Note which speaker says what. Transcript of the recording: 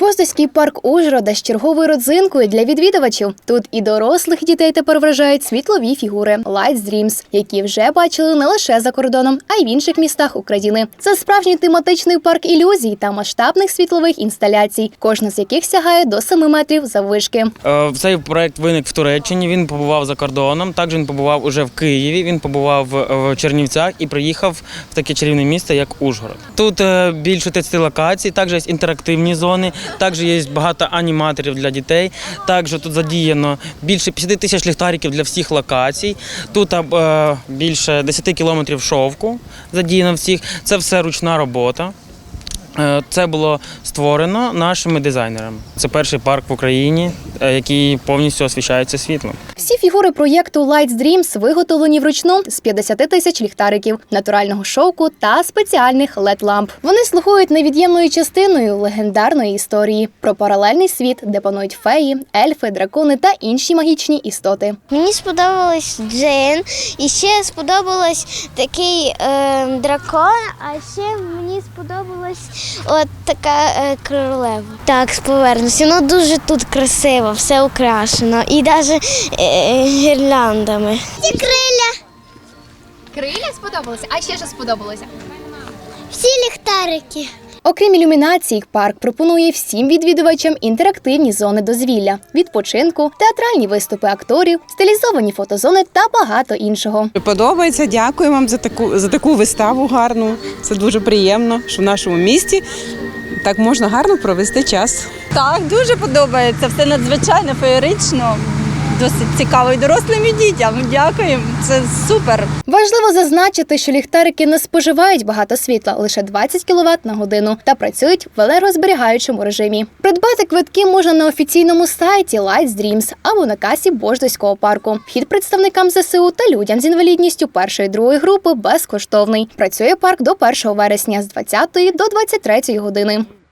Speaker 1: Боздоський парк Ужгорода з черговою родзинкою для відвідувачів. Тут і дорослих дітей тепер вражають світлові фігури Lights Dreams, які вже бачили не лише за кордоном, а й в інших містах України. Це справжній тематичний парк ілюзій та масштабних світлових інсталяцій, кожна з яких сягає до 7 метрів заввишки.
Speaker 2: Е, Цей проект виник в Туреччині. Він побував за кордоном. Також він побував уже в Києві. Він побував в- в Чернівцях і приїхав в таке чарівне місто, як Ужгород. Тут е, більше 30 локацій, також інтерактивні зони, також є багато аніматорів для дітей. Також тут задіяно більше 50 тисяч ліхтариків для всіх локацій. Тут е, більше 10 кілометрів шовку задіяно всіх. Це все ручна робота. Е, Це було створено нашими дизайнерами. Це перший парк в Україні, е, який повністю освіщається світлом.
Speaker 1: Всі фігури проєкту Lights Dreams виготовлені вручну з 50 тисяч ліхтариків, натурального шовку та спеціальних led ламп. Вони слугують невід'ємною частиною легендарної історії про паралельний світ, де панують феї, ельфи, дракони та інші магічні істоти.
Speaker 3: Мені сподобалась Джейн, і ще сподобалась такий е, дракон, а ще мені сподобалась от така е, королева. Так, з повернуся. Ну дуже тут красиво, все украшено. І навіть е, гірляндами. Ці криля,
Speaker 1: Криля сподобалося, а ще що сподобалося.
Speaker 3: всі ліхтарики.
Speaker 1: Окрім ілюмінацій, парк пропонує всім відвідувачам інтерактивні зони дозвілля, відпочинку, театральні виступи акторів, стилізовані фотозони та багато іншого.
Speaker 4: Подобається, дякую вам за таку за таку виставу гарну. Це дуже приємно, що в нашому місті так можна гарно провести час.
Speaker 5: Так, дуже подобається. Все надзвичайно феєрично, досить цікаво і дорослим і дітям. Дякую, це супер.
Speaker 1: Важливо зазначити, що ліхтарики не споживають багато світла, лише 20 кВт на годину, та працюють в енергозберігаючому режимі. Придбати квитки можна на офіційному сайті Lights Dreams або на касі Бождоського парку. Вхід представникам ЗСУ та людям з інвалідністю першої другої групи безкоштовний. Працює парк до 1 вересня з 20 до 23 години.